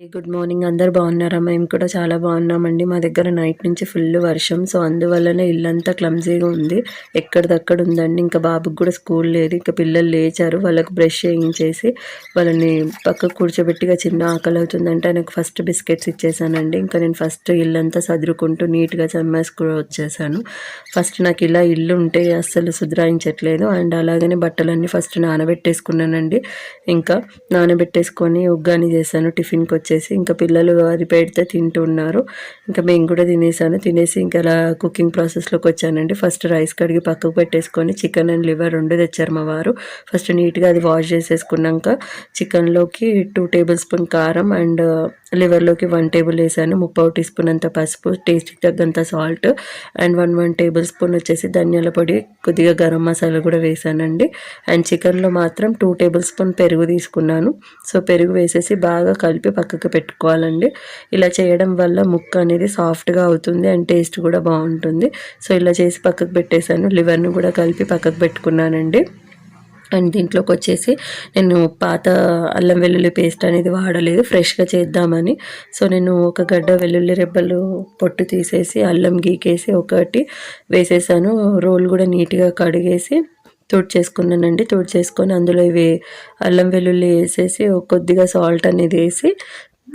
Good morning అందరు బాగున్నారా? మేము కూడా చాలా బాగున్నామండి. మా దగ్గర నైట్ నుంచి ఫుల్ వర్షం సో అందువల్లనే ఇల్లంతా క్లమ్జీగా ఉంది. ఎక్కడిదక్కడ ఉందండి. ఇంకా బాబుకి కూడా స్కూల్ లేదు. ఇంకా పిల్లలు లేచారు. వాళ్ళకి బ్రష్ చేయించేసి వాళ్ళని పక్కకు కూర్చోబెట్టిగా చిన్న ఆకలి అవుతుందంటే ఆయనకు ఫస్ట్ బిస్కెట్స్ ఇచ్చేసానండి. ఇంకా నేను ఫస్ట్ ఇల్లంతా సదురుకుంటూ నీట్గా చమ్మేసుకుని వచ్చేసాను. ఫస్ట్ నాకు ఇలా ఇల్లు ఉంటే అస్సలు సుధరాయించట్లేదు. అండ్ అలాగనే బట్టలన్నీ ఫస్ట్ నానబెట్టేసుకున్నానండి. ఇంకా నానబెట్టేసుకొని ఉగ్గాని చేశాను. టిఫిన్కి వచ్చి వచ్చేసి ఇంకా పిల్లలు అది పెడితే తింటున్నారు. ఇంకా మేము కూడా తినేసాను. తినేసి ఇంకా అలా కుకింగ్ ప్రాసెస్లోకి వచ్చానండి. ఫస్ట్ రైస్ కడిగి పక్కకు పెట్టేసుకొని చికెన్ అండ్ లివర్ రెండు తెచ్చారు మా వారు. ఫస్ట్ నీట్గా అది వాష్ చేసేసుకున్నాక చికెన్లోకి టూ టేబుల్ స్పూన్ కారం అండ్ లివర్లోకి వన్ టేబుల్ వేసాను. ముప్పావు టీ స్పూన్ అంత పసుపు టేస్ట్కి తగ్గంత salt and one one tablespoon వచ్చేసి ధనియాల పొడి కొద్దిగా గరం మసాలా కూడా వేసానండి. అండ్ చికెన్లో మాత్రం టూ టేబుల్ స్పూన్ పెరుగు తీసుకున్నాను. సో పెరుగు వేసేసి బాగా కలిపి పక్కకు పెట్టుకోవాలండి. ఇలా చేయడం వల్ల ముక్క అనేది సాఫ్ట్గా అవుతుంది అండ్ టేస్ట్ కూడా బాగుంటుంది. సో ఇలా చేసి పక్కకు పెట్టేశాను. లివర్ని కూడా కలిపి పక్కకు పెట్టుకున్నానండి. అండ్ దీంట్లోకి వచ్చేసి నేను పాత అల్లం వెల్లుల్లి పేస్ట్ అనేది వాడలేదు ఫ్రెష్గా చేద్దామని. సో నేను ఒక గడ్డ వెల్లుల్లి రెబ్బలు పొట్టు తీసేసి అల్లం గీకేసి ఒకటి వేసేసాను. రోల్ కూడా నీట్గా కడిగేసి చేసుకున్నానండి. చేసుకొని అందులో ఇవి అల్లం వెల్లుల్లి వేసేసి కొద్దిగా సాల్ట్ అనేది వేసి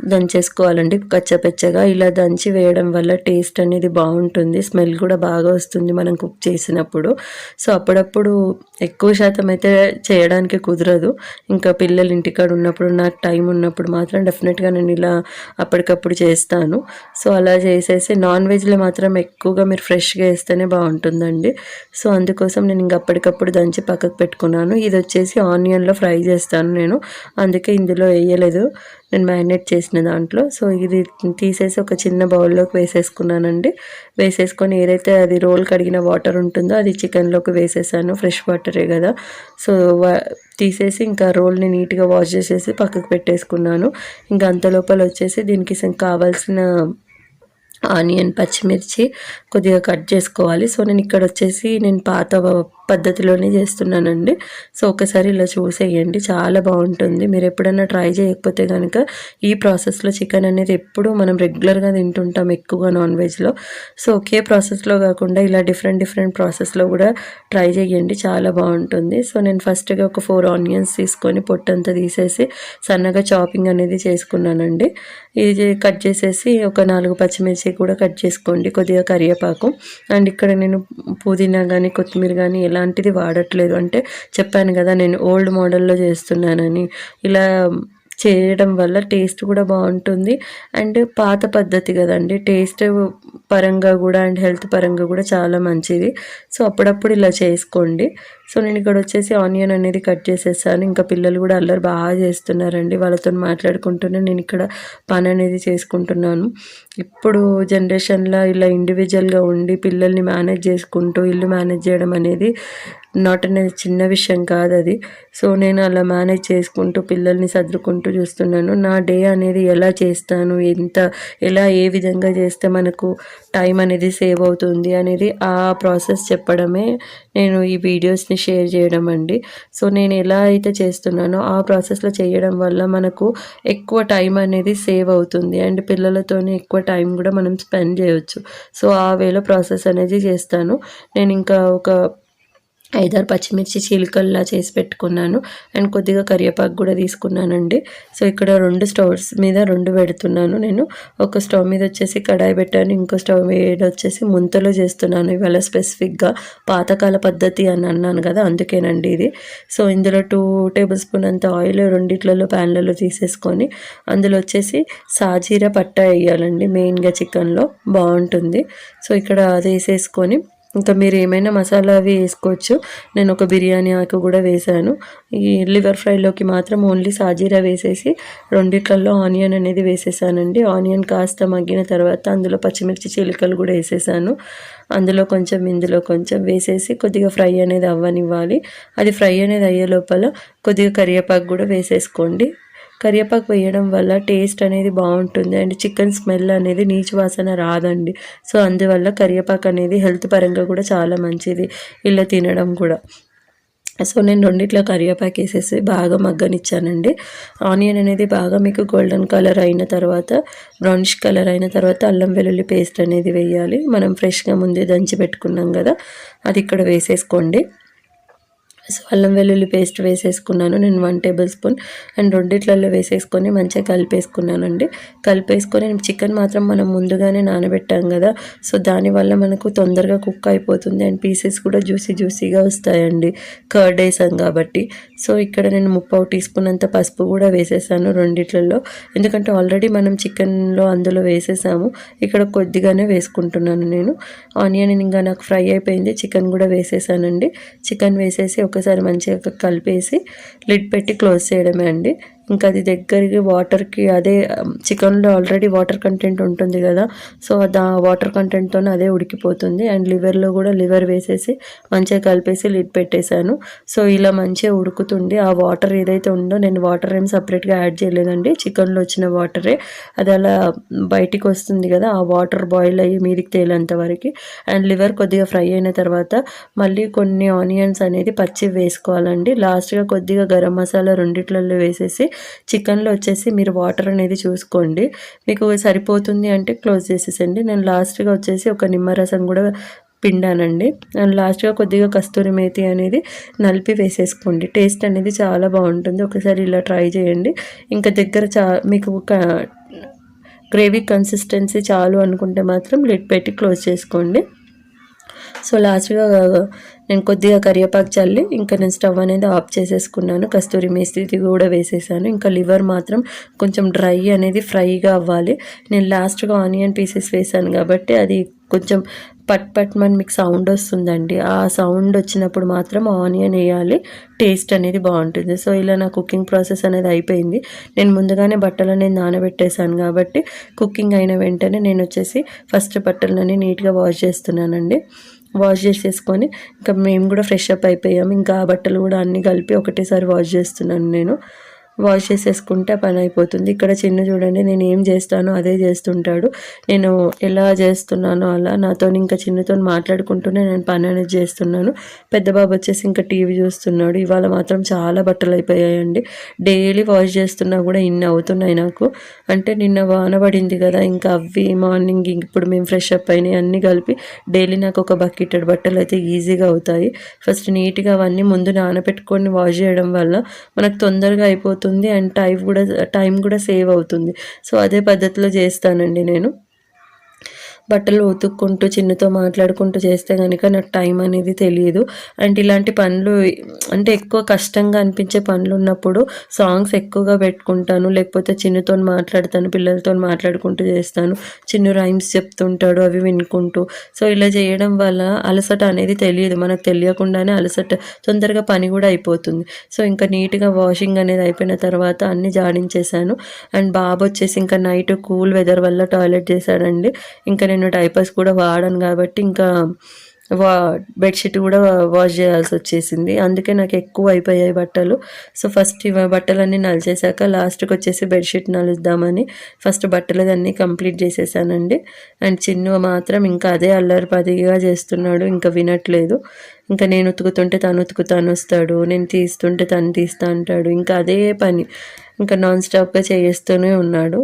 దంచేసుకోవాలండి కచ్చపెచ్చగా ఇలా దంచి వేయడం వల్ల టేస్ట్ అనేది బాగుంటుంది. స్మెల్ కూడా బాగా వస్తుంది మనం కుక్ చేసినప్పుడు. సో అప్పుడప్పుడు ఎక్కువ శాతం అయితే చేయడానికి కుదరదు. ఇంకా పిల్లలు ఇంటికాడ ఉన్నప్పుడు నాకు టైం ఉన్నప్పుడు మాత్రం డెఫినెట్గా నేను ఇలా అప్పటికప్పుడు చేస్తాను. సో అలా చేసేసి నాన్ వెజ్లో మాత్రం ఎక్కువగా మీరు ఫ్రెష్గా వేస్తేనే బాగుంటుందండి. సో అందుకోసం నేను ఇంక అప్పటికప్పుడు దంచి పక్కకు పెట్టుకున్నాను. ఇది వచ్చేసి ఆనియన్లో ఫ్రై చేస్తాను నేను. అందుకే ఇందులో వేయలేదు. నేను మ్యారినేట్ చేసిన దాంట్లో. సో ఇది తీసేసి ఒక చిన్న బౌల్లోకి వేసేసుకున్నానండి. వేసేసుకొని ఏదైతే అది రోల్ కడిగిన వాటర్ ఉంటుందో అది చికెన్లోకి వేసేసాను. ఫ్రెష్ వాటరే కదా. సో తీసేసి ఇంకా రోల్ని నీట్గా వాష్ చేసేసి పక్కకు పెట్టేసుకున్నాను. ఇంకా అంత లోపల వచ్చేసి దీనికి కావాల్సిన ఆనియన్ పచ్చిమిర్చి కొద్దిగా కట్ చేసుకోవాలి. సో నేను ఇక్కడ వచ్చేసి నేను పాత పద్ధతిలోనే చేస్తున్నానండి. సో ఒకసారి ఇలా చూసేయండి. చాలా బాగుంటుంది. మీరు ఎప్పుడైనా ట్రై చేయకపోతే కనుక ఈ ప్రాసెస్లో చికెన్ అనేది ఎప్పుడు మనం రెగ్యులర్గా తింటుంటాం ఎక్కువగా నాన్ వెజ్లో సో ఒకే ప్రాసెస్లో కాకుండా ఇలా డిఫరెంట్ డిఫరెంట్ ప్రాసెస్లో కూడా ట్రై చేయండి. చాలా బాగుంటుంది. సో నేను ఫస్ట్గా ఒక ఫోర్ ఆనియన్స్ తీసుకొని పొట్టంతా తీసేసి సన్నగా చాపింగ్ అనేది చేసుకున్నానండి. ఇది కట్ చేసేసి ఒక నాలుగు పచ్చిమిర్చి కూడా కట్ చేసుకోండి. కొద్దిగా కరివేపాకు. అండ్ ఇక్కడ నేను పుదీనా కానీ కొత్తిమీర కానీ ఎలాంటిది వాడట్లేదు. అంటే చెప్పాను కదా నేను ఓల్డ్ మోడల్లో చేస్తున్నానని. ఇలా చేయడం వల్ల టేస్ట్ కూడా బాగుంటుంది. అండ్ పాత పద్ధతి కదండి. టేస్ట్ పరంగా కూడా అండ్ హెల్త్ పరంగా కూడా చాలా మంచిది. సో అప్పుడప్పుడు ఇలా చేసుకోండి. సో నేను ఇక్కడ వచ్చేసి ఆనియన్ అనేది కట్ చేసేసాను. ఇంకా పిల్లలు కూడా అల్లరి బాగా చేస్తున్నారండి. వాళ్ళతో మాట్లాడుకుంటూనే నేను ఇక్కడ పని అనేది చేసుకుంటున్నాను. ఇప్పుడు జనరేషన్లో ఇలా ఇండివిజువల్గా ఉండి పిల్లల్ని మేనేజ్ చేసుకుంటూ ఇల్లు మేనేజ్ చేయడం అనేది నాట్ అనేది చిన్న విషయం కాదు అది. సో నేను అలా మేనేజ్ చేసుకుంటూ పిల్లల్ని సర్దుకుంటూ చూస్తున్నాను. నా డే అనేది ఎలా చేస్తాను? ఎంత ఎలా ఏ విధంగా చేస్తే మనకు టైం అనేది సేవ్ అవుతుంది అనేది ఆ ప్రాసెస్ చెప్పడమే నేను ఈ వీడియోస్ని షేర్ చేయడం అండి. సో నేను ఎలా అయితే చేస్తున్నానో ఆ ప్రాసెస్లో చేయడం వల్ల మనకు ఎక్కువ టైం అనేది సేవ్ అవుతుంది. అండ్ పిల్లలతోనే ఎక్కువ టైం కూడా మనం స్పెండ్ చేయవచ్చు సో ఆ వేలో ప్రాసెస్ అనేది చేస్తాను. నేను ఇంకా ఒక ఐదారు పచ్చిమిర్చి చీలికల్లా చేసి పెట్టుకున్నాను. అండ్ కొద్దిగా కరివేపాకు కూడా తీసుకున్నానండి. సో ఇక్కడ రెండు స్టవ్స్ మీద రెండు పెడుతున్నాను నేను. ఒక స్టవ్ మీద వచ్చేసి కడాయి పెట్టాను. ఇంకో స్టవ్ మీద వచ్చేసి ముంతలో చేస్తున్నాను. ఇవాళ స్పెసిఫిక్గా పాతకాల పద్ధతి అని అన్నాను కదా అందుకేనండి ఇది. సో ఇందులో టూ టేబుల్ స్పూన్ అంత ఆయిల్ రెండిట్లలో ప్యాన్లలో తీసేసుకొని అందులో వచ్చేసి సాజీర పట్టా వేయాలండి. మెయిన్గా చికెన్లో బాగుంటుంది. సో ఇక్కడ అది వేసేసుకొని ఇంకా మీరు ఏమైనా మసాలా అవి వేసుకోవచ్చు. నేను ఒక బిర్యానీ ఆకు కూడా వేసాను ఈ లివర్ ఫ్రైలోకి మాత్రం ఓన్లీ సాజీరా వేసేసి రెండిట్లలో ఆనియన్ అనేది వేసేసానండి. ఆనియన్ కాస్త మగ్గిన తర్వాత అందులో పచ్చిమిర్చి చిలుకలు కూడా వేసేసాను. అందులో కొంచెం ఇందులో కొంచెం వేసేసి కొద్దిగా ఫ్రై అనేది అవ్వనివ్వాలి. అది ఫ్రై అనేది అయ్యే లోపల కొద్దిగా కరివేపాకు కూడా వేసేసుకోండి. కరివేపాకు వేయడం వల్ల టేస్ట్ అనేది బాగుంటుంది అండ్ చికెన్ స్మెల్ అనేది నీచు వాసన రాదండి. సో అందువల్ల కరివేపాకు అనేది హెల్త్ పరంగా కూడా చాలా మంచిది. ఇలా తినడం కూడా. సో నేను రెండిట్లో కరివేపాకు వేసేసి బాగా మగ్గనిచ్చానండి. ఆనియన్ అనేది బాగా మీకు గోల్డెన్ కలర్ అయిన తర్వాత బ్రౌనిష్ కలర్ అయిన తర్వాత అల్లం వెల్లుల్లి పేస్ట్ అనేది వేయాలి. మనం ఫ్రెష్గా ముందే దంచి పెట్టుకున్నాం కదా అది ఇక్కడ వేసేసుకోండి. సో అల్లం వెల్లుల్లి పేస్ట్ వేసేసుకున్నాను. నేను వన్ టేబుల్ స్పూన్ అండ్ రెండిట్లలో వేసేసుకొని మంచిగా కలిపేసుకున్నానండి. కలిపేసుకొని చికెన్ మాత్రం మనం ముందుగానే నానబెట్టాం కదా సో దానివల్ల మనకు తొందరగా కుక్ అయిపోతుంది అండ్ పీసెస్ కూడా జ్యూసీ జ్యూసీగా వస్తాయండి. కర్డ్ వేసాం కాబట్టి. సో ఇక్కడ నేను ముప్పావు టీ స్పూన్ అంత పసుపు కూడా వేసేసాను రెండిట్లలో. ఎందుకంటే ఆల్రెడీ మనం చికెన్లో అందులో వేసేసాము. ఇక్కడ కొద్దిగానే వేసుకుంటున్నాను నేను. ఆనియన్ ఇంకా నాకు ఫ్రై అయిపోయింది. చికెన్ కూడా వేసేసానండి. చికెన్ వేసేసి ఒకసారి మంచిగా కలిపేసి లిడ్ పెట్టి క్లోజ్ చేయడమే అండి. ఇంకా అది దగ్గరికి వాటర్కి అదే చికెన్లో ఆల్రెడీ వాటర్ కంటెంట్ ఉంటుంది కదా సో దా వాటర్ కంటెంట్తోనే అదే ఉడికిపోతుంది. అండ్ లివర్లో కూడా లివర్ వేసేసి మంచిగా కలిపేసి లిడ్ పెట్టేశాను. సో ఇలా మంచిగా ఉడుకుతుంది. ఆ వాటర్ ఏదైతే ఉందో నేను వాటర్ ఏం సపరేట్గా యాడ్ చేయలేదండి. చికెన్లో వచ్చిన వాటరే. అది అలా బయటికి వస్తుంది కదా ఆ వాటర్ బాయిల్ అయ్యి మీదికి తేలేంత వరకు. అండ్ లివర్ కొద్దిగా ఫ్రై అయిన తర్వాత మళ్ళీ కొన్ని ఆనియన్స్ అనేది పచ్చి వేసుకోవాలండి. లాస్ట్గా కొద్దిగా గరం మసాలా రెండిట్లలో వేసేసి చికెన్లో వచ్చేసి మీరు వాటర్ అనేది చూసుకోండి. మీకు సరిపోతుంది అంటే క్లోజ్ చేసేసండి. నేను లాస్ట్గా వచ్చేసి ఒక నిమ్మరసం కూడా పిండానండి. అండ్ లాస్ట్గా కొద్దిగా కస్తూరి మేతి అనేది నలిపి వేసేసుకోండి. టేస్ట్ అనేది చాలా బాగుంటుంది. ఒకసారి ఇలా ట్రై చేయండి. ఇంకా దగ్గర చా మీకు ఒక గ్రేవీ కన్సిస్టెన్సీ చాలు అనుకుంటే మాత్రం లిడ్ పెట్టి క్లోజ్ చేసుకోండి. సో లాస్ట్గా నేను కొద్దిగా కరివేపాకు చల్లి ఇంకా నేను స్టవ్ అనేది ఆఫ్ చేసేసుకున్నాను. కస్తూరి మేస్త్రి కూడా వేసేసాను. ఇంకా లివర్ మాత్రం కొంచెం డ్రై అనేది ఫ్రైగా అవ్వాలి. నేను లాస్ట్గా ఆనియన్ పీసెస్ వేసాను కాబట్టి అది కొంచెం పట్ పట్ మన మీకు సౌండ్ వస్తుందండి. ఆ సౌండ్ వచ్చినప్పుడు మాత్రం ఆనియన్ వేయాలి. టేస్ట్ అనేది బాగుంటుంది. సో ఇలా నా కుకింగ్ ప్రాసెస్ అనేది అయిపోయింది. నేను ముందుగానే బట్టలు అనేది నానబెట్టేశాను కాబట్టి కుకింగ్ అయిన వెంటనే నేను వచ్చేసి ఫస్ట్ బట్టలన్నీ నీట్గా వాష్ చేస్తున్నానండి. వాష్ చేసేసుకొని ఇంకా మేము కూడా ఫ్రెష్ అప్ అయిపోయాము. ఇంకా బట్టలు కూడా అన్నీ కలిపి ఒకటేసారి వాష్ చేస్తున్నాను నేను. వాష్ చేసేసుకుంటే పని అయిపోతుంది ఇక్కడ చిన్న చూడండి నేను ఏం చేస్తానో అదే చేస్తుంటాడు. నేను ఎలా చేస్తున్నానో అలా నాతో ఇంకా చిన్నతో మాట్లాడుకుంటూనే నేను పని అనేది చేస్తున్నాను. పెద్ద బాబు వచ్చేసి ఇంకా టీవీ చూస్తున్నాడు. ఇవాళ మాత్రం చాలా బట్టలు అయిపోయాయండి డైలీ వాష్ చేస్తున్నా కూడా ఇన్ని అవుతున్నాయి నాకు. అంటే నిన్న వాన పడింది కదా ఇంకా అవి మార్నింగ్ ఇప్పుడు మేము ఫ్రెష్ అప్ అయినాయి అన్నీ కలిపి డైలీ నాకు ఒక బకెటెడ్ బట్టలు అయితే ఈజీగా అవుతాయి. ఫస్ట్ నీట్గా అవన్నీ ముందు నానబెట్టుకొని వాష్ చేయడం వల్ల మనకు తొందరగా అయిపోతుంది. అవుతుంది అండ్ టైం కూడా టైం కూడా సేవ్ అవుతుంది. సో అదే పద్ధతిలో చేస్తానండి నేను. బట్టలు ఉతుక్కుంటూ చిన్నతో మాట్లాడుకుంటూ చేస్తే కనుక నాకు టైం అనేది తెలియదు. అండ్ ఇలాంటి పనులు అంటే ఎక్కువ కష్టంగా అనిపించే పనులు ఉన్నప్పుడు సాంగ్స్ ఎక్కువగా పెట్టుకుంటాను. లేకపోతే చిన్నతో మాట్లాడతాను పిల్లలతో మాట్లాడుకుంటూ చేస్తాను. చిన్న రైమ్స్ చెప్తుంటాడు అవి వినుకుంటూ. సో ఇలా చేయడం వల్ల అలసట అనేది తెలియదు. మనకు తెలియకుండానే అలసట తొందరగా పని కూడా అయిపోతుంది. సో ఇంకా నీట్గా వాషింగ్ అనేది అయిపోయిన తర్వాత అన్ని జాడించేశాను. అండ్ బాబు వచ్చేసి ఇంకా నైట్ కూల్ వెదర్ వల్ల టాయిలెట్ చేశాడండి. ఇంకా నేను డైపర్స్ కూడా వాడాను కాబట్టి ఇంకా వా బెడ్షీట్ కూడా వాష్ చేయాల్సి వచ్చేసింది. అందుకే నాకు ఎక్కువ అయిపోయాయి బట్టలు. సో ఫస్ట్ బట్టలన్నీ నలిచేసాక లాస్ట్కి వచ్చేసి బెడ్షీట్ నలుద్దామని ఫస్ట్ బట్టలన్నీ కంప్లీట్ చేసేసానండి. అండ్ చిన్న మాత్రం ఇంకా అదే అల్లరి పదిగా చేస్తున్నాడు ఇంకా వినట్లేదు. ఇంకా నేను ఉతుకుతుంటే తను ఉతుకుతాను వస్తాడు నేను తీస్తుంటే తను తీస్తా అంటాడు. ఇంకా అదే పని ఇంకా నాన్ స్టాప్గా చేస్తూనే ఉన్నాడు.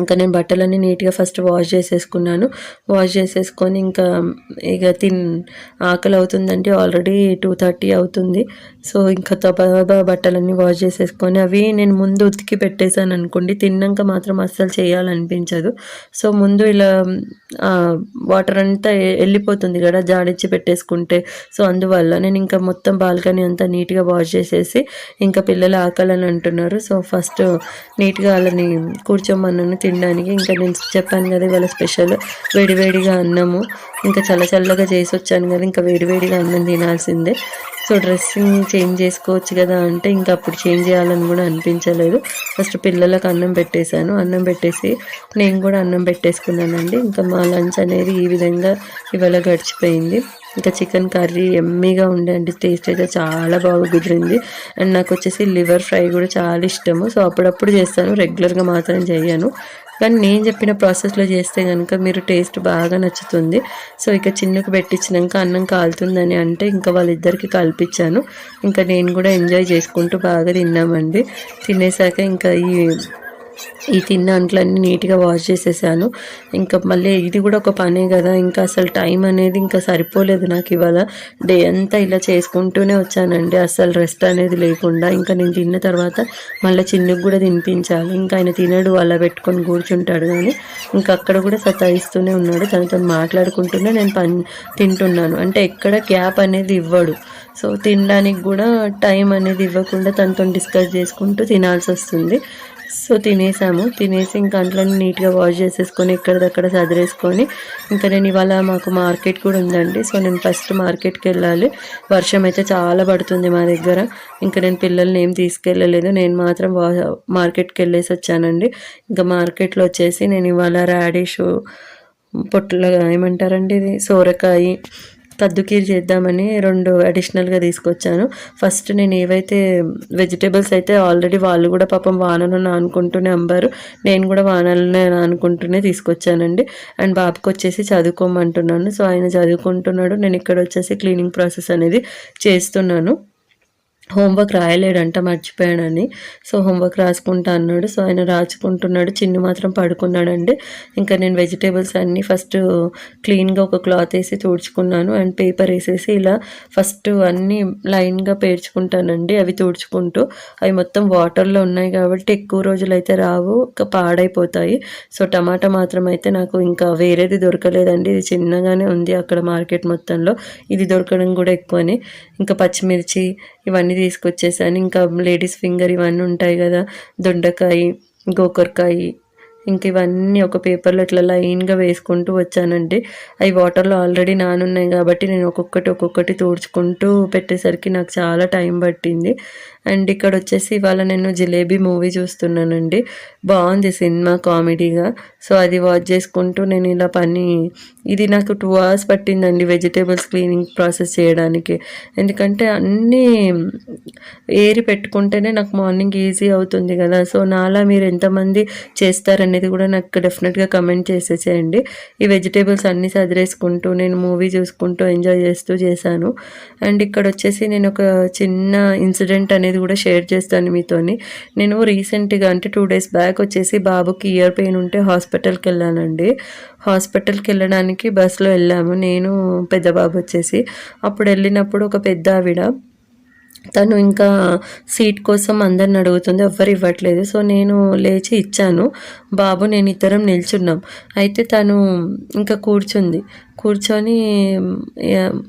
ఇంకా నేను బట్టలన్నీ నీట్గా ఫస్ట్ వాష్ చేసేసుకున్నాను. వాష్ చేసేసుకొని ఇంకా ఇక తిన్ ఆకలి అవుతుందంటే ఆల్రెడీ టూ థర్టీ అవుతుంది. సో ఇంకా తబ బట్టలన్నీ వాష్ చేసేసుకొని అవి నేను ముందు ఉతికి పెట్టేశాను అనుకోండి. తిన్నాక మాత్రం అస్సలు చేయాలనిపించదు. సో ముందు ఇలా వాటర్ అంతా వెళ్ళిపోతుంది కదా జాడిచ్చి పెట్టేసుకుంటే. సో అందువల్ల నేను ఇంకా మొత్తం బాల్కనీ అంతా నీట్గా వాష్ చేసేసి ఇంకా పిల్లలు ఆకలని అంటున్నారు. సో ఫస్ట్ నీట్గా వాళ్ళని కూర్చోమన్నాను తినడానికి. ఇంకా నేను చెప్పాను కదా ఇవాళ స్పెషల్ వేడివేడిగా అన్నము. ఇంకా చల్ల చల్లగా చేసి వచ్చాను కదా ఇంకా వేడివేడిగా అన్నం తినాల్సిందే. సో డ్రెస్సింగ్ చేంజ్ చేసుకోవచ్చు కదా అంటే ఇంకా అప్పుడు చేంజ్ చేయాలని కూడా అనిపించలేదు. ఫస్ట్ పిల్లలకు అన్నం పెట్టేశాను. అన్నం పెట్టేసి నేను కూడా అన్నం పెట్టేసుకున్నానండి. ఇంకా మా లంచ్ అనేది ఈ విధంగా ఇవాళ గడిచిపోయింది. ఇంకా చికెన్ కర్రీ ఎమ్మీగా ఉండే అండి. టేస్ట్ అయితే చాలా బాగా కుదిరింది. అండ్ నాకు వచ్చేసి లివర్ ఫ్రై కూడా చాలా ఇష్టము. సో అప్పుడప్పుడు చేస్తాను. రెగ్యులర్గా మాత్రం చేయను. కానీ నేను చెప్పిన ప్రాసెస్లో చేస్తే కనుక మీరు టేస్ట్ బాగా నచ్చుతుంది. సో ఇక చిన్నకు పెట్టించినాక అన్నం కాలుతుందని అంటే ఇంకా వాళ్ళిద్దరికి కల్పించాను ఇంకా నేను కూడా ఎంజాయ్ చేసుకుంటూ బాగా తిన్నామండి. తినేసాక ఇంకా ఈ ఈ తిన్న అంట్లన్నీ నీట్గా వాష్ చేసేసాను. ఇంకా మళ్ళీ ఇది కూడా ఒక పనే కదా ఇంకా అసలు టైం అనేది ఇంకా సరిపోలేదు నాకు ఇవాళ. డే అంతా ఇలా చేసుకుంటూనే వచ్చానండి అసలు రెస్ట్ అనేది లేకుండా. ఇంకా నేను తిన్న తర్వాత మళ్ళీ చిన్నకు కూడా తినిపించాలి. ఇంకా ఆయన తినడు అలా పెట్టుకొని కూర్చుంటాడు కానీ ఇంకా అక్కడ కూడా సతాయిస్తూనే ఉన్నాడు తనతో మాట్లాడుకుంటూనే నేను పని తింటున్నాను. అంటే ఎక్కడ గ్యాప్ అనేది ఇవ్వడు. సో తినడానికి కూడా టైం అనేది ఇవ్వకుండా తనతో డిస్కస్ చేసుకుంటూ తినాల్సి వస్తుంది. సో తినేసాము. తినేసి ఇంకా అంట్లన్నీ నీట్గా వాష్ చేసేసుకొని ఎక్కడిదక్కడ సదిరేసుకొని ఇంకా నేను ఇవాళ మాకు మార్కెట్ కూడా ఉందండి. సో నేను ఫస్ట్ మార్కెట్కి వెళ్ళాలి. వర్షం అయితే చాలా పడుతుంది మా దగ్గర. ఇంకా నేను పిల్లల్ని ఏం తీసుకెళ్ళలేదు. నేను మాత్రం మార్కెట్కి వెళ్ళేసి వచ్చానండి. ఇంకా మార్కెట్లో వచ్చేసి నేను ఇవాళ రాడిషు పొట్టులో ఏమంటారండి ఇది? సోరకాయ కద్దుకీర్ చేద్దామని రెండు అడిషనల్గా తీసుకొచ్చాను. ఫస్ట్ నేను ఏవైతే వెజిటేబుల్స్ అయితే ఆల్రెడీ వాళ్ళు కూడా పాపం వానలు అనుకుంటూనే అంబారు నేను కూడా వానలనే అనుకుంటూనే తీసుకొచ్చానండి. అండ్ బాబుకి వచ్చేసి చదువుకోమంటున్నాను. సో ఆయన చదువుకుంటున్నాడు. నేను ఇక్కడ వచ్చేసి క్లీనింగ్ ప్రాసెస్ అనేది చేస్తున్నాను. హోంవర్క్ రాయలేడంట మర్చిపోయాడని సో హోంవర్క్ రాసుకుంటా అన్నాడు. సో ఆయన రాసుకుంటున్నాడు. చిన్ను మాత్రం పడుకున్నాడండి. ఇంకా నేను వెజిటేబుల్స్ అన్నీ ఫస్ట్ క్లీన్గా ఒక క్లాత్ వేసి తుడుచుకున్నాను. అండ్ పేపర్ వేసేసి ఇలా ఫస్ట్ అన్నీ లైన్గా పేర్చుకుంటానండి అవి తుడుచుకుంటూ. అవి మొత్తం వాటర్లో ఉన్నాయి కాబట్టి ఎక్కువ రోజులు అయితే రావు ఇంకా పాడైపోతాయి. సో టమాటా మాత్రం అయితే నాకు ఇంకా వేరేది దొరకలేదండి. ఇది చిన్నగానే ఉంది అక్కడ మార్కెట్ మొత్తంలో. ఇది దొరకడం కూడా ఎక్కువనే. ఇంకా పచ్చిమిర్చి ఇవన్నీ తీసుకొచ్చేసాను. ఇంకా లేడీస్ ఫింగర్ ఇవన్నీ ఉంటాయి కదా దొండకాయ గోకరకాయ ఇంక ఇవన్నీ ఒక పేపర్లో ఇట్లా లైన్గా వేసుకుంటూ వచ్చానండి. అవి వాటర్లో ఆల్రెడీ నానున్నాయి కాబట్టి నేను ఒక్కొక్కటి ఒక్కొక్కటి తుడుచుకుంటూ పెట్టేసరికి నాకు చాలా టైం పట్టింది. అండ్ ఇక్కడ వచ్చేసి ఇవాళ నేను జిలేబీ మూవీ చూస్తున్నానండి. బాగుంది సినిమా కామెడీగా. సో అది వాచ్ చేసుకుంటూ నేను ఇలా పని ఇది నాకు టూ అవర్స్ పట్టిందండి వెజిటేబుల్స్ క్లీనింగ్ ప్రాసెస్ చేయడానికి. ఎందుకంటే అన్నీ ఏరి పెట్టుకుంటేనే నాకు మార్నింగ్ ఈజీ అవుతుంది కదా. సో నాలా మీరు ఎంతమంది చేస్తారనేది కూడా నాకు డెఫినెట్గా కమెంట్ చేసేసేయండి. ఈ వెజిటేబుల్స్ అన్నీ సదిరేసుకుంటూ నేను మూవీ చూసుకుంటూ ఎంజాయ్ చేస్తూ చేశాను. అండ్ ఇక్కడ వచ్చేసి నేను ఒక చిన్న ఇన్సిడెంట్ అనేది అనేది కూడా షేర్ చేస్తాను మీతోని. నేను రీసెంట్గా అంటే టూ డేస్ బ్యాక్ వచ్చేసి బాబుకి ఇయర్ పెయిన్ ఉంటే హాస్పిటల్కి వెళ్ళానండి హాస్పిటల్కి వెళ్ళడానికి బస్సులో వెళ్ళాము. నేను పెద్ద బాబు వచ్చేసి. అప్పుడు వెళ్ళినప్పుడు ఒక పెద్ద ఆవిడ తను ఇంకా సీట్ కోసం అందరిని అడుగుతుంది. ఎవ్వరు ఇవ్వట్లేదు. సో నేను లేచి ఇచ్చాను. బాబు నేను ఇద్దరం నిల్చున్నాం. అయితే తను ఇంకా కూర్చుంది. కూర్చొని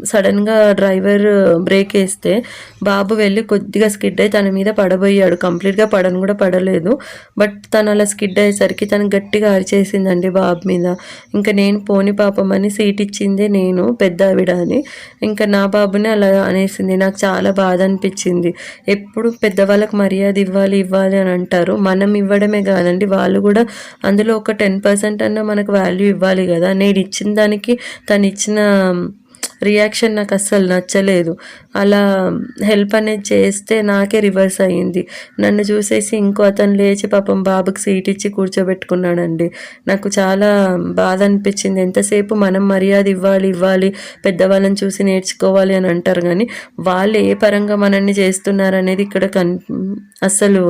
సడన్గా డ్రైవర్ బ్రేక్ వేస్తే బాబు వెళ్ళి కొద్దిగా స్కిడ్ అయి తన మీద పడబోయాడు. కంప్లీట్గా పడను కూడా పడలేదు. బట్ తను అలా స్కిడ్ అయ్యేసరికి తను గట్టిగా అరిచేసిందండి బాబు మీద. ఇంకా నేను పోని పాపం అని సీట్ ఇచ్చిందే నేను పెద్ద ఆవిడ అని. ఇంకా నా బాబుని అలా అనేసింది. నాకు చాలా బాధ అనిపించింది. ఎప్పుడు పెద్దవాళ్ళకి మర్యాద ఇవ్వాలి ఇవ్వాలి అని అంటారు. మనం ఇవ్వడమే కాదండి. వాళ్ళు కూడా అందులో ఒక టెన్ పర్సెంట్ అన్న మనకు వాల్యూ ఇవ్వాలి కదా. నేను ఇచ్చిన దానికి తను ఇచ్చిన రియాక్షన్ నాకు అస్సలు నచ్చలేదు. అలా హెల్ప్ అనేది చేస్తే నాకే రివర్స్ అయ్యింది. నన్ను చూసేసి ఇంకో అతను లేచి పాపం బాబుకి సీట్ ఇచ్చి కూర్చోబెట్టుకున్నాడండి. నాకు చాలా బాధ అనిపించింది. ఎంతసేపు మనం మర్యాద ఇవ్వాలి ఇవ్వాలి పెద్దవాళ్ళని చూసి నేర్చుకోవాలి అని అంటారు కానీ వాళ్ళు ఏ పరంగా మనల్ని చేస్తున్నారనేది ఇక్కడ కన్ అస్సలు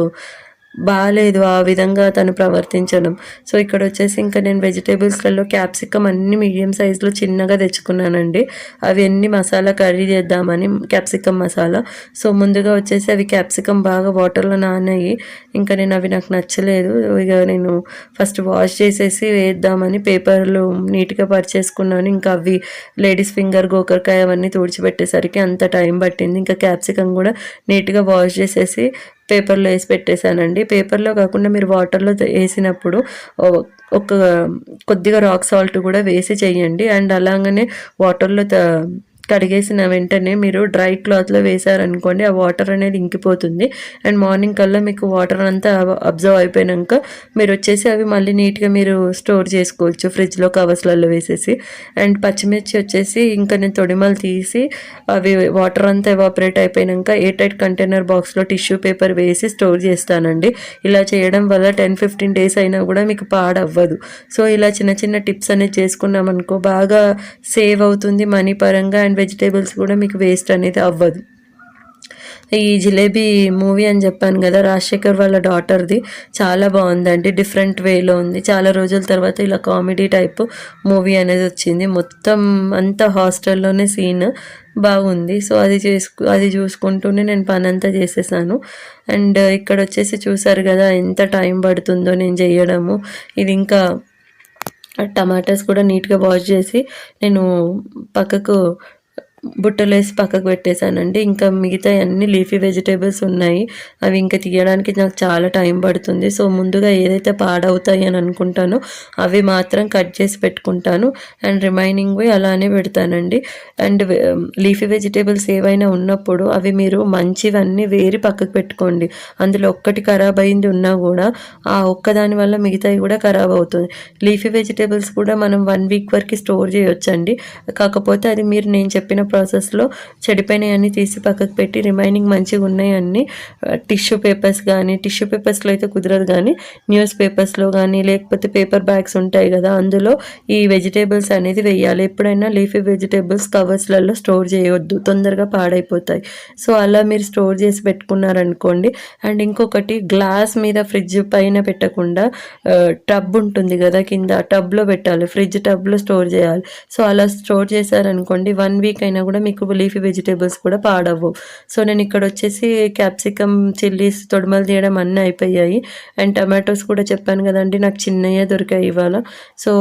బాగాలేదు ఆ విధంగా తను ప్రవర్తించడం. సో ఇక్కడ వచ్చేసి ఇంకా నేను వెజిటేబుల్స్లలో క్యాప్సికమ్ అన్ని మీడియం సైజులో చిన్నగా తెచ్చుకున్నానండి. అవి అన్ని మసాలా కర్రీ చేద్దామని క్యాప్సికమ్ మసాలా. సో ముందుగా వచ్చేసి అవి క్యాప్సికమ్ బాగా వాటర్లో నానాయి ఇంకా నేను అవి నాకు నచ్చలేదు. ఇక నేను ఫస్ట్ వాష్ చేసేసి వేద్దామని పేపర్లు నీట్గా పరిచేసుకున్నాను. ఇంకా అవి లేడీస్ ఫింగర్ గోకరకాయ అవన్నీ తుడిచిపెట్టేసరికి అంత టైం పట్టింది. ఇంకా క్యాప్సికమ్ కూడా నీట్గా వాష్ చేసేసి పేపర్లో వేసి పెట్టేశానండి. పేపర్లో కాకుండా మీరు వాటర్లో వేసినప్పుడు ఒక కొద్దిగా రాక్ సాల్ట్ కూడా వేసి చేయండి. అండ్ అలాగనే వాటర్లో కడిగేసిన వెంటనే మీరు డ్రై క్లాత్లో వేశారనుకోండి ఆ వాటర్ అనేది ఇంకిపోతుంది. అండ్ మార్నింగ్ కల్లా మీకు వాటర్ అంతా అబ్జర్వ్ అయిపోయాక మీరు వచ్చేసి అవి మళ్ళీ నీట్గా మీరు స్టోర్ చేసుకోవచ్చు ఫ్రిడ్జ్లో కవర్స్లలో వేసేసి. అండ్ పచ్చిమిర్చి వచ్చేసి ఇంకా నేను తొడిమలు తీసి అవి వాటర్ అంతా ఎవాపరేట్ అయిపోయాక ఎయిర్ టైట్ కంటైనర్ బాక్స్లో టిష్యూ పేపర్ వేసి స్టోర్ చేస్తానండి. ఇలా చేయడం వల్ల టెన్ ఫిఫ్టీన్ డేస్ అయినా కూడా మీకు పాడవ్వదు. సో ఇలా చిన్న చిన్న టిప్స్ అనేది చేసుకున్నాం అనుకో బాగా సేవ్ అవుతుంది మనీ పరంగా అండ్ వెజిటేబుల్స్ కూడా మీకు వేస్ట్ అనేది అవ్వదు. ఈ జిలేబీ మూవీ అని చెప్పాను కదా రాజశేఖర్ వాళ్ళ డాటర్ది చాలా బాగుందండి డిఫరెంట్ వేలో ఉంది. చాలా రోజుల తర్వాత ఇలా కామెడీ టైప్ మూవీ అనేది వచ్చింది. మొత్తం అంతా హాస్టల్లోనే సీన్ బాగుంది. సో అది చేసుకు అది చూసుకుంటూనే నేను పని అంతా చేసేసాను. అండ్ ఇక్కడ వచ్చేసి చూసారు కదా ఎంత టైం పడుతుందో నేను చేయడము. ఇది ఇంకా టమాటాస్ కూడా నీట్గా వాష్ చేసి నేను పక్కకు బుట్టలు వేసి పక్కకు పెట్టేశానండి. ఇంకా మిగతా అన్ని లీఫీ వెజిటేబుల్స్ ఉన్నాయి. అవి ఇంకా తీయడానికి నాకు చాలా టైం పడుతుంది. సో ముందుగా ఏదైతే పాడవుతాయి అని అనుకుంటానో అవి మాత్రం కట్ చేసి పెట్టుకుంటాను. అండ్ రిమైనింగ్ అలానే పెడతానండి. అండ్ లీఫీ వెజిటేబుల్స్ ఏవైనా ఉన్నప్పుడు అవి మీరు మంచివన్నీ వేరి పక్కకు పెట్టుకోండి. అందులో ఒక్కటి ఖరాబ్ అయింది ఉన్నా కూడా ఆ ఒక్కదాని వల్ల మిగతావి కూడా ఖరాబ్ అవుతుంది. లీఫీ వెజిటేబుల్స్ కూడా మనం వన్ వీక్ వరకు స్టోర్ చేయొచ్చండి. కాకపోతే అది మీరు నేను చెప్పిన ప్రాసెస్లో చెడిపోయినాయన్నీ తీసి పక్కకు పెట్టి రిమైనింగ్ మంచిగా ఉన్నాయన్నీ టిష్యూ పేపర్స్ కానీ టిష్యూ పేపర్స్లో అయితే కుదరదు కానీ న్యూస్ పేపర్స్లో కానీ లేకపోతే పేపర్ బ్యాగ్స్ ఉంటాయి కదా అందులో ఈ వెజిటేబుల్స్ అనేది వేయాలి. ఎప్పుడైనా లీఫీ వెజిటేబుల్స్ కవర్స్లలో స్టోర్ చేయవద్దు తొందరగా పాడైపోతాయి. సో అలా మీరు స్టోర్ చేసి పెట్టుకున్నారనుకోండి. అండ్ ఇంకొకటి గ్లాస్ మీద ఫ్రిడ్జ్ పైన పెట్టకుండా టబ్ ఉంటుంది కదా కింద టబ్లో పెట్టాలి ఫ్రిడ్జ్ టబ్లో స్టోర్ చేయాలి. సో అలా స్టోర్ చేశారనుకోండి వన్ వీక్ అయినా కూడా మీకు లీఫీ వెజిటేబుల్స్ కూడా పాడవు సో నేను ఇక్కడ వచ్చేసి క్యాప్సికమ్ చిల్లీస్ తొడమలు తీయడం అన్నీ అయిపోయాయి. అండ్ టమాటోస్ కూడా చెప్పాను కదండి నాకు చిన్నయ్యే దొరికాయి ఇవాళ. సో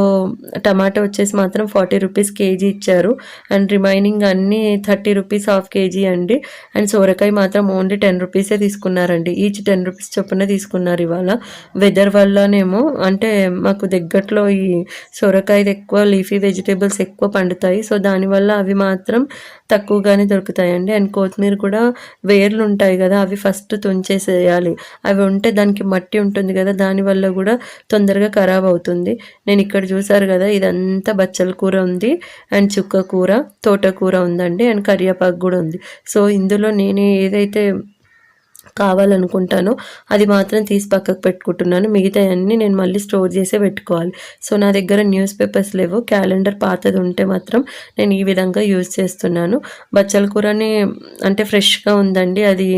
టమాటో వచ్చేసి మాత్రం ఫార్టీ రూపీస్ కేజీ ఇచ్చారు. అండ్ రిమైనింగ్ అన్నీ థర్టీ రూపీస్ హాఫ్ కేజీ అండి. అండ్ సోరకాయ మాత్రం ఓన్లీ టెన్ రూపీసే తీసుకున్నారండి. ఈచ్ టెన్ రూపీస్ చొప్పున తీసుకున్నారు ఇవాళ. వెదర్ వల్లనేమో అంటే మాకు దగ్గరలో ఈ సొరకాయది ఎక్కువ లీఫీ వెజిటేబుల్స్ ఎక్కువ పండుతాయి. సో దానివల్ల అవి మాత్రం తక్కువగానే దొరుకుతాయండి. అండ్ కొత్తిమీర కూడా వేర్లు ఉంటాయి కదా అవి ఫస్ట్ తుంచేసేయాలి. అవి ఉంటే దానికి మట్టి ఉంటుంది కదా దానివల్ల కూడా తొందరగా ఖరాబ్ అవుతుంది. నేను ఇక్కడ చూసారు కదా ఇదంతా బచ్చల కూర ఉంది అండ్ చుక్క కూర తోటకూర ఉందండి అండ్ కరివేపాకు కూడా ఉంది. సో ఇందులో నేను ఏదైతే కావాలనుకుంటానో అది మాత్రం తీసి పక్కకు పెట్టుకుంటున్నాను. మిగతా అన్నీ నేను మళ్ళీ స్టోర్ చేసే పెట్టుకోవాలి. సో నా దగ్గర న్యూస్ పేపర్స్ లేవు. క్యాలెండర్ పాతది ఉంటే మాత్రం నేను ఈ విధంగా యూజ్ చేస్తున్నాను. బచ్చల కూరని అంటే ఫ్రెష్గా ఉందండి. అది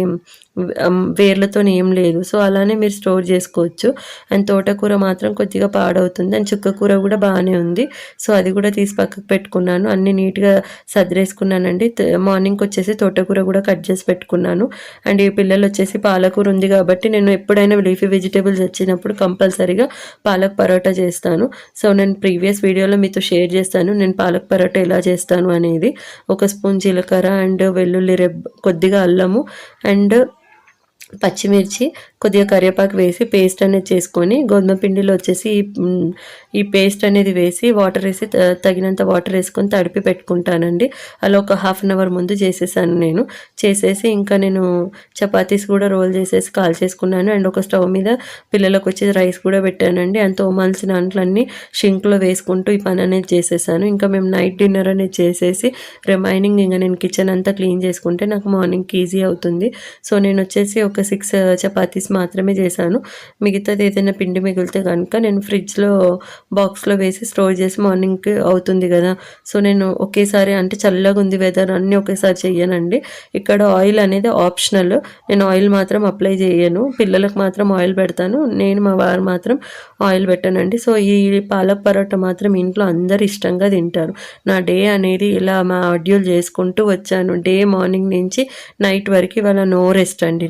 వేర్లతో ఏం లేదు. సో అలానే మీరు స్టోర్ చేసుకోవచ్చు. అండ్ తోటకూర మాత్రం కొద్దిగా పాడవుతుంది. అండ్ చుక్కకూర కూడా బాగానే ఉంది. సో అది కూడా తీసి పక్కకు పెట్టుకున్నాను. అన్ని నీట్గా సదిరేసుకున్నానండి. మార్నింగ్కి వచ్చేసి తోటకూర కూడా కట్ చేసి పెట్టుకున్నాను. అండ్ ఈ పిల్లలు వచ్చేసి పాలకూర ఉంది కాబట్టి నేను ఎప్పుడైనా లీఫీ వెజిటేబుల్స్ వచ్చినప్పుడు కంపల్సరీగా పాలక్ పరోటా చేస్తాను. సో నేను ప్రీవియస్ వీడియోలో మీతో షేర్ చేస్తాను. నేను పాలక్ పరోటా ఎలా చేస్తాను అనేది. ఒక స్పూన్ జీలకర్ర అండ్ వెల్లుల్లి రెబ్ కొద్దిగా అల్లము. అండ్ పచ్చిమిర్చి కొద్దిగా కరివేపాకు వేసి పేస్ట్ అనేది చేసుకొని గోధుమ పిండిలో వచ్చేసి ఈ పేస్ట్ అనేది వేసి వాటర్ వేసి తగినంత వాటర్ వేసుకొని తడిపి పెట్టుకుంటానండి. అలా ఒక హాఫ్ అన్ అవర్ ముందు చేసేసాను నేను. చేసేసి ఇంకా నేను చపాతీస్ కూడా రోల్ చేసేసి కాల్ చేసుకున్నాను. అండ్ ఒక స్టవ్ మీద పిల్లలకు వచ్చేసి రైస్ కూడా పెట్టానండి. అంత తోమాల్సిన అంట్లన్నీ షింక్లో వేసుకుంటూ ఈ పని అనేది చేసేసాను. ఇంకా మేము నైట్ డిన్నర్ అనేది చేసేసి రిమైనింగ్ ఇంకా నేను కిచెన్ అంతా క్లీన్ చేసుకుంటే నాకు మార్నింగ్కి ఈజీ అవుతుంది. సో నేను వచ్చేసి ఒక ఒక సిక్స్ చపాతీస్ మాత్రమే చేశాను. మిగతాది ఏదైనా పిండి మిగిలితే కనుక నేను ఫ్రిడ్జ్లో బాక్స్లో వేసి స్టోర్ చేసి మార్నింగ్కి అవుతుంది కదా. సో నేను ఒకేసారి అంటే చల్లగా ఉంది వెదర్ అన్నీ ఒకేసారి చెయ్యనండి. ఇక్కడ ఆయిల్ అనేది ఆప్షనల్. నేను ఆయిల్ మాత్రం అప్లై చేయను పిల్లలకు మాత్రం ఆయిల్ పెడతాను. నేను మా వారు మాత్రం ఆయిల్ పెట్టానండి. సో ఈ పాలక్ పరోటా మాత్రం ఇంట్లో అందరు ఇష్టంగా తింటారు. నా డే అనేది ఇలా మా ఆడ్యూల్ చేసుకుంటూ వచ్చాను. డే మార్నింగ్ నుంచి నైట్ వరకు ఇవాళ నో రెస్ట్ అండి.